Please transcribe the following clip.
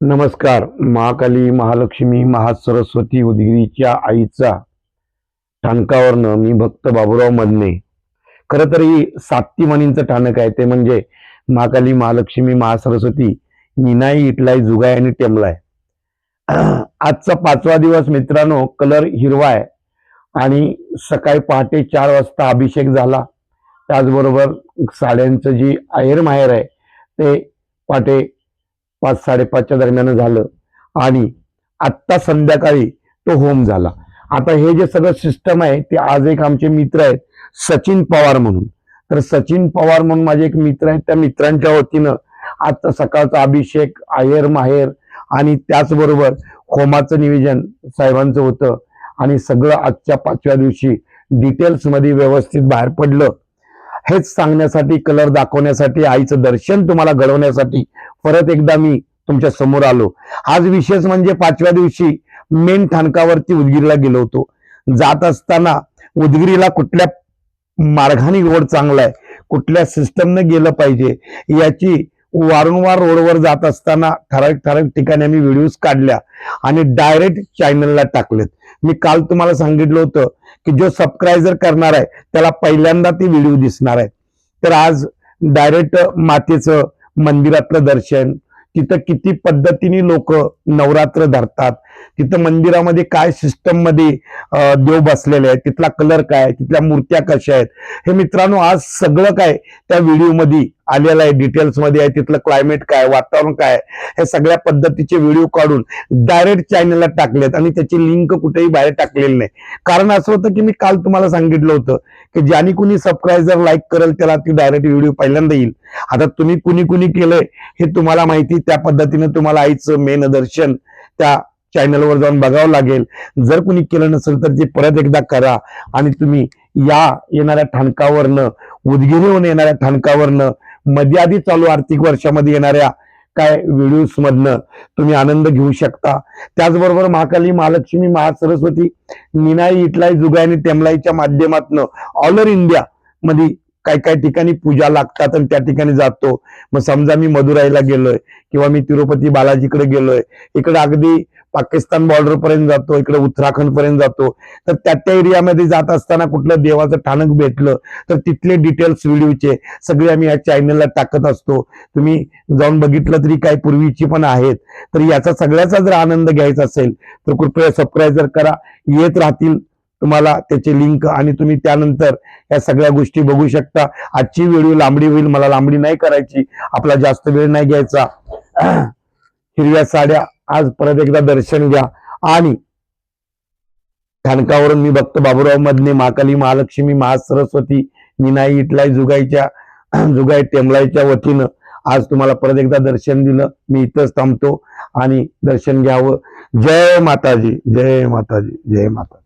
नमस्कार. महाकाली महालक्ष्मी महासरस्वती उदगिरीच्या आईचा ठाणकावरनं मी भक्त बाबुराव मधने खरं तर ही साती मणींचं ठाणक आहे ते म्हणजे महाकाली महालक्ष्मी महासरस्वती निनाई इटलाय जुगाय आणि टेमलाय आजचा पाचवा दिवस मित्रांनो कलर हिरवा आहे आणि सकाळी पहाटे चार वाजता अभिषेक झाला. त्याचबरोबर साड्यांचं जी आहेर माहेर आहे ते पहाटे पाच साडेपाचच्या दरम्यान झालं. आणि आत्ता संध्याकाळी तो होम झाला. आता हे जे सगळं सिस्टम आहे ते आज एक आमचे मित्र आहेत सचिन पवार म्हणून. तर सचिन पवार म्हणून माझे एक मित्र आहेत त्या मित्रांच्या वतीनं आजचा सकाळचा अभिषेक आहेर माहेर आणि त्याचबरोबर होमाचं नियोजन साहेबांचं होतं. आणि सगळं आजच्या पाचव्या दिवशी डिटेल्समध्ये व्यवस्थित बाहेर पडलं. हेच सांगण्यासाठी कलर दाखवण्यासाठी आईचं दर्शन तुम्हाला घडवण्यासाठी परत एकदा मी तुमच्यासमोर आलो. आज विशेष म्हणजे पाचव्या दिवशी मेन ठाणकावरती उदगीरला गेलो होतो. जात असताना उदगिरीला कुठल्या मार्गाने रोड चांगला आहे कुठल्या सिस्टमने गेलं पाहिजे याची वारंवार रोडवर जात असताना ठराविक ठराविक ठिकाणी आम्ही व्हिडिओज काढल्या आणि डायरेक्ट चॅनलला टाकलेत. मी काल तुम्हाला सांगितलं होतं की जो सबस्क्रायबर करणार आहे त्याला पहिल्यांदा ती व्हिडिओ दिसणार आहे. तर आज डायरेक्ट मातेचं मंदिरातलं दर्शन तिथं किती पद्धतीने लोक नवरात्र धरतात तिथं मंदिरामध्ये काय सिस्टममध्ये देव बसलेले आहेत तिथला कलर काय तिथल्या मूर्त्या कशा आहेत? हे मित्रांनो आज सगळं काय त्या व्हिडिओमध्ये आलेलं आहे डिटेल्समध्ये आहे तिथलं क्लायमेट काय वातावरण काय हे सगळ्या पद्धतीचे व्हिडिओ काढून डायरेक्ट चॅनलला टाकलेत आणि त्याची लिंक कुठेही बाहेर टाकलेली नाही. कारण असं होतं की मी काल तुम्हाला सांगितलं होतं की ज्याने कुणी सबस्क्रायबर लाईक करेल त्याला ती डायरेक्ट व्हिडिओ पहिल्यांदा येईल. आता तुम्ही कुणी कुणी केलंय हे तुम्हाला माहिती त्या पद्धतीने तुम्हाला आईचं मेन दर्शन त्या चॅनलवर जाऊन बघावं लागेल. जर कुणी केलं नसेल तर ते परत एकदा करा. आणि तुम्ही या येणाऱ्या ठणकावरनं उदगिरीहून येणाऱ्या ठणकावरनं मध्ये आधी चालू आर्थिक वर्षामध्ये येणाऱ्या काय व्हिडिओसमधनं तुम्ही आनंद घेऊ शकता. त्याचबरोबर महाकाली महालक्ष्मी महासरस्वती निनाई इटलाई जुगाई आणि टेमलाईच्या माध्यमातून ऑल ओव्हर इंडिया मध्ये काय काय ठिकाणी पूजा लागतात आणि त्या ठिकाणी जातो. मग समजा मी मदुराईला गेलोय किंवा मी तिरुपती बालाजीकडे गेलोय इकडे अगदी पाकिस्तान बॉर्डर पर्यंत जातो इकडे उत्तराखंड पर्यंत जातो. तर त्या त्या एरियामध्ये जात असताना कुठलं देवाचं ठाणक भेटलं तर तिथले डिटेल्स व्हिडिओचे सगळे आम्ही या चॅनलला टाकत असतो. तुम्ही जाऊन बघितलं तरी काही पूर्वीची पण आहेत. तर याचा सगळ्याचा जर आनंद घ्यायचा असेल तर कृपया सबस्क्राईब करा. येत राहतील तुम्हाला त्याचे लिंक आणि तुम्ही त्यानंतर या सगळ्या गोष्टी बघू शकता. आजची व्हिडिओ लांबडी होईल मला लांबडी नाही करायची. आपला जास्त वेळ नाही घ्यायचा. हिरव्या साड्या आज परत एकदा दर्शन घ्या. आणि ठाणकावरून मी बघतो बाबुराव मधने महाकाली महालक्ष्मी महासरस्वती निनाई इटलाई जुगाईच्या जुगाई टेमलाईच्या वतीनं आज तुम्हाला परत एकदा दर्शन दिलं. मी इथंच थांबतो आणि दर्शन घ्यावं. जय माताजी जय माताजी जय माताजी.